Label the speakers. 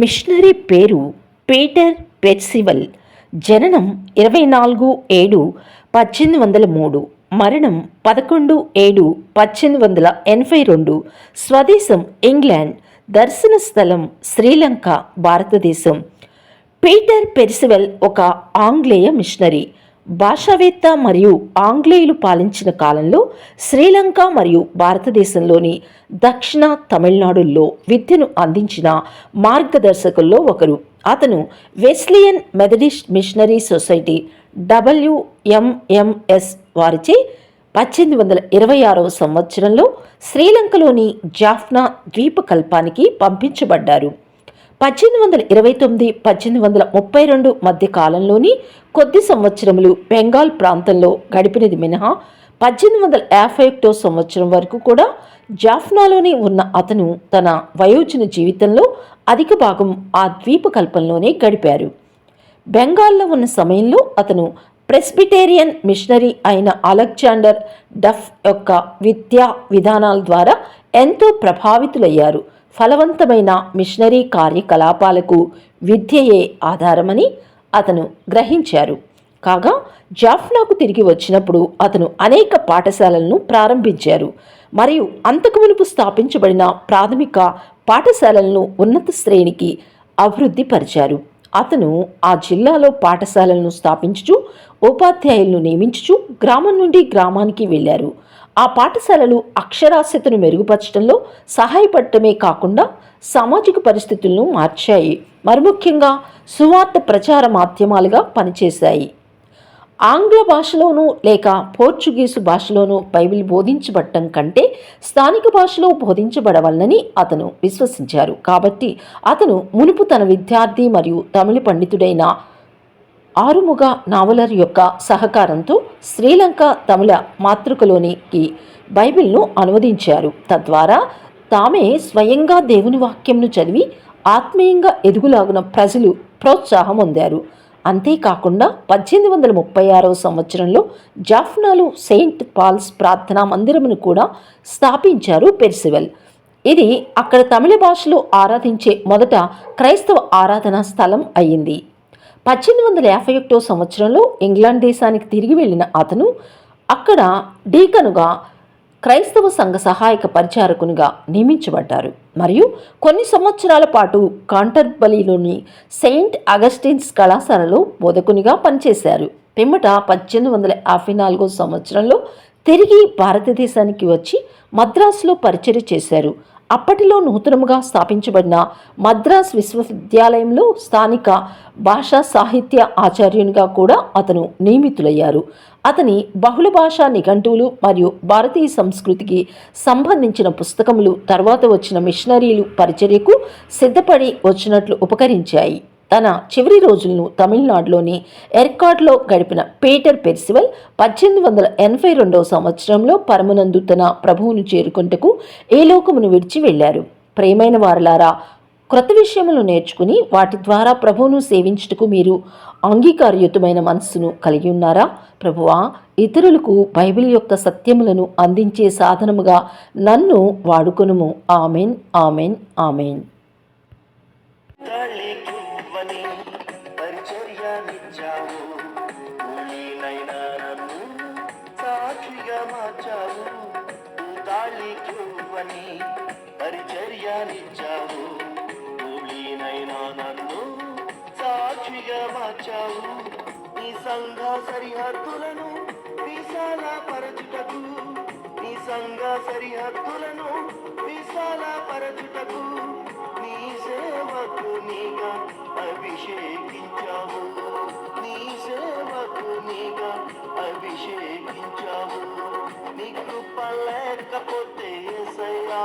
Speaker 1: Machinery పేరు Peter పెర్సివల్. జననం ఇరవై నాలుగు ఏడు పద్దెనిమిది వందల మూడు. మరణం పదకొండు ఏడు పద్దెనిమిది వందల ఎనభై రెండు. స్వదేశం ఇంగ్లాండ్. దర్శన స్థలం శ్రీలంక భారతదేశం. పీటర్ పెర్సివెల్ ఒక ఆంగ్లేయ మిషనరీ. భాషావేత్త మరియు ఆంగ్లేయులు పాలించిన కాలంలో శ్రీలంక మరియు భారతదేశంలోని దక్షిణ తమిళనాడుల్లో విద్యను అందించిన మార్గదర్శకుల్లో ఒకరు. అతను Wesleyan Methodist missionary society WMMS వారిచే పద్దెనిమిది వందల ఇరవై ఆరవ సంవత్సరంలో శ్రీలంకలోని జాఫ్నా ద్వీపకల్పానికి పంపించబడ్డారు. పద్దెనిమిది వందల ఇరవై తొమ్మిది పద్దెనిమిది వందల ముప్పై రెండు మధ్య కాలంలోని కొద్ది సంవత్సరములు బెంగాల్ ప్రాంతంలో గడిపినది మినహా పద్దెనిమిది వందల యాభై ఒకటో సంవత్సరం వరకు కూడా జాఫ్నాలోనే ఉన్న అతను తన వయోజన జీవితంలో అధిక భాగం ఆ ద్వీపకల్పంలోనే గడిపారు. బెంగాల్లో ఉన్న సమయంలో అతను ప్రెస్బిటేరియన్ మిషనరీ అయిన అలెగ్జాండర్ డఫ్ యొక్క విద్యా విధానాల ద్వారా ఎంతో ప్రభావితులయ్యారు. ఫలవంతమైన మిషనరీ కార్యకలాపాలకు విద్యయే ఆధారమని అతను గ్రహించారు. కాగా జాఫ్నాకు తిరిగి వచ్చినప్పుడు అతను అనేక పాఠశాలలను ప్రారంభించారు. మరియు అంతకు మునుపు స్థాపించబడిన ప్రాథమిక పాఠశాలలను ఉన్నత శ్రేణికి అభివృద్ధి పరిచారు. అతను ఆ జిల్లాలో పాఠశాలలను స్థాపించుచు ఉపాధ్యాయులను నియమించుచు గ్రామం నుండి గ్రామానికి వెళ్ళారు. ఆ పాఠశాలలు అక్షరాస్యతను మెరుగుపరచడంలో సహాయపడటమే కాకుండా సామాజిక పరిస్థితులను మార్చాయి. మరి ముఖ్యంగా సువార్త ప్రచార మాధ్యమాలుగా పనిచేశాయి. ఆంగ్ల భాషలోనూ లేక పోర్చుగీసు భాషలోనూ బైబిల్ బోధించబడటం కంటే స్థానిక భాషలో బోధించబడవలనని అతను విశ్వసించారు. కాబట్టి అతను మునుపు తన విద్యార్థి మరియు తమిళ పండితుడైన ఆరుముగ నావలర్ యొక్క సహకారంతో శ్రీలంక తమిళ మాతృకలోనికి బైబిల్ను అనువదించారు. తద్వారా తామే స్వయంగా దేవుని వాక్యంను చదివి ఆత్మీయంగా ఎదుగులాగున ప్రజలు ప్రోత్సాహం పొందారు. అంతేకాకుండా పద్దెనిమిది వందల ముప్పై ఆరవ సంవత్సరంలో జాఫ్నాలో సెయింట్ పాల్స్ ప్రార్థనా మందిరమును కూడా స్థాపించారు పెర్సివెల్. ఇది అక్కడ తమిళ భాషలో ఆరాధించే మొదట క్రైస్తవ ఆరాధనా స్థలం అయింది. పద్దెనిమిది వందల యాభై ఒకటో సంవత్సరంలో ఇంగ్లాండ్ దేశానికి తిరిగి వెళ్ళిన అతను అక్కడ డీకనుగా క్రైస్తవ సంఘ సహాయక పరిచారకునిగా నియమించబడ్డారు. మరియు కొన్ని సంవత్సరాల పాటు కాంటర్బలీలోని సెయింట్ అగస్టిన్స్ కళాశాలలో బోధకునిగా పనిచేశారు. పిమ్మట పద్దెనిమిది వందల యాభై నాలుగో సంవత్సరంలో తిరిగి భారతదేశానికి వచ్చి మద్రాసులో పరిచయం చేశారు. అప్పటిలో నూతనముగా స్థాపించబడిన మద్రాస్ విశ్వవిద్యాలయంలో స్థానిక భాషా సాహిత్య ఆచార్యునిగా కూడా అతను నియమితులయ్యారు. అతని బహుళ భాషా నిఘంటువులు మరియు భారతీయ సంస్కృతికి సంబంధించిన పుస్తకములు తర్వాత వచ్చిన మిషనరీలు పరిచర్యకు సిద్ధపడి వచ్చినట్లు ఉపకరించాయి. తన చివరి రోజులను తమిళనాడులోని ఎర్కాడ్లో గడిపిన పీటర్ పెర్సివల్ పద్దెనిమిది వందల ఎనభై రెండవ సంవత్సరంలో పరమనందు తన ప్రభువును చేరుకుంటకు ఏ లోకమును విడిచి వెళ్ళారు. ప్రేమైన వారలారా క్రొత్త విషయములు నేర్చుకుని వాటి ద్వారా ప్రభువును సేవించుటకు మీరు అంగీకారయుతమైన మనస్సును కలిగి ఉన్నారా? ప్రభువా ఇతరులకు బైబిల్ యొక్క సత్యములను అందించే సాధనముగా నన్ను వాడుకొనుము. Amen amen amen.
Speaker 2: పరిచర్యనిచ్చావు నీనైనా నన్ను సాక్షిగా మార్చావు. తాళికివ్వని పరిచర్యనిచ్చావు. నీనైనా నన్ను సాక్షిగా మార్చావు. నీ సంఘ సరిహద్దులను విశాల పరచుటకు నీ సంఘ సరిహద్దులను విశాల పరచుటకు లేకపోతే ఏసయ్యా?